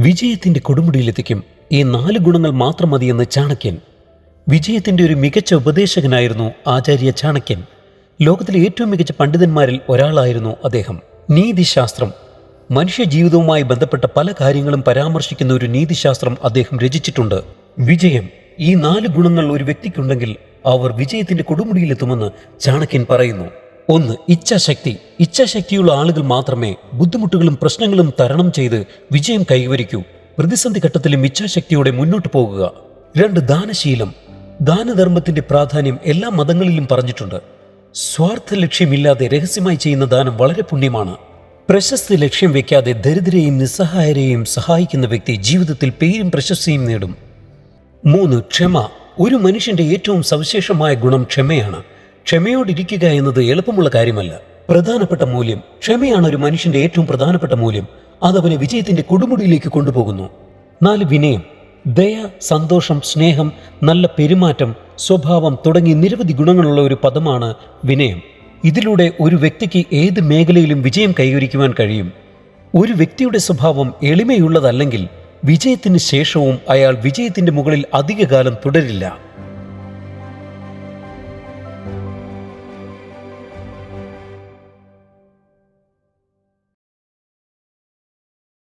വിജയത്തിന്റെ കൊടുമുടിയിലെത്തിക്കും. ഈ നാല് ഗുണങ്ങൾ മാത്രം മതിയെന്ന് ചാണക്യൻ. വിജയത്തിന്റെ ഒരു മികച്ച ഉപദേശകനായിരുന്നു ആചാര്യ ചാണക്യൻ. ലോകത്തിലെ ഏറ്റവും മികച്ച പണ്ഡിതന്മാരിൽ ഒരാളായിരുന്നു അദ്ദേഹം. നീതിശാസ്ത്രം. മനുഷ്യ ജീവിതവുമായി ബന്ധപ്പെട്ട പല കാര്യങ്ങളും പരാമർശിക്കുന്ന ഒരു നീതിശാസ്ത്രം അദ്ദേഹം രചിച്ചിട്ടുണ്ട്. വിജയം. ഈ നാല് ഗുണങ്ങൾ ഒരു വ്യക്തിക്കുണ്ടെങ്കിൽ അവർ വിജയത്തിന്റെ കൊടുമുടിയിലെത്തുമെന്ന് ചാണക്യൻ പറയുന്നു. ഒന്ന് ഇച്ഛാശക്തി. ഇച്ഛാശക്തിയുള്ള ആളുകൾ മാത്രമേ ബുദ്ധിമുട്ടുകളും പ്രശ്നങ്ങളും തരണം ചെയ്ത് വിജയം കൈവരിക്കൂ. പ്രതിസന്ധി ഘട്ടത്തിലും ഇച്ഛാശക്തിയോടെ മുന്നോട്ട് പോകുക. രണ്ട് ദാനശീലം. ദാനധർമ്മത്തിന്റെ പ്രാധാന്യം എല്ലാ മതങ്ങളിലും പറഞ്ഞിട്ടുണ്ട്. സ്വാർത്ഥ ലക്ഷ്യമില്ലാതെ രഹസ്യമായി ചെയ്യുന്ന ദാനം വളരെ പുണ്യമാണ്. പ്രശസ്തി ലക്ഷ്യം വെക്കാതെ ദരിദ്രരെയും നിസ്സഹായരെയും സഹായിക്കുന്ന വ്യക്തി ജീവിതത്തിൽ പേരും പ്രശസ്തിയും നേടും. മൂന്ന് ക്ഷമ. ഒരു മനുഷ്യന്റെ ഏറ്റവും സവിശേഷമായ ഗുണം ക്ഷമയാണ്. ക്ഷമയോടിരിക്കുക എന്നത് എളുപ്പമുള്ള കാര്യമല്ല. പ്രധാനപ്പെട്ട മൂല്യം ക്ഷമയാണ് ഒരു മനുഷ്യന്റെ ഏറ്റവും പ്രധാനപ്പെട്ട മൂല്യം. അത് അവനെ വിജയത്തിന്റെ കൊടുമുടിയിലേക്ക് കൊണ്ടുപോകുന്നു. നാല് വിനയം. ദയ സന്തോഷം സ്നേഹം നല്ല പെരുമാറ്റം സ്വഭാവം തുടങ്ങി നിരവധി ഗുണങ്ങളുള്ള ഒരു പദമാണ് വിനയം. ഇതിലൂടെ ഒരു വ്യക്തിക്ക് ഏത് മേഖലയിലും വിജയം കൈവരിക്കുവാൻ കഴിയും. ഒരു വ്യക്തിയുടെ സ്വഭാവം എളിമയുള്ളതല്ലെങ്കിൽ വിജയത്തിന് ശേഷവും അയാൾ വിജയത്തിന്റെ മുകളിൽ അധികകാലം തുടരില്ല.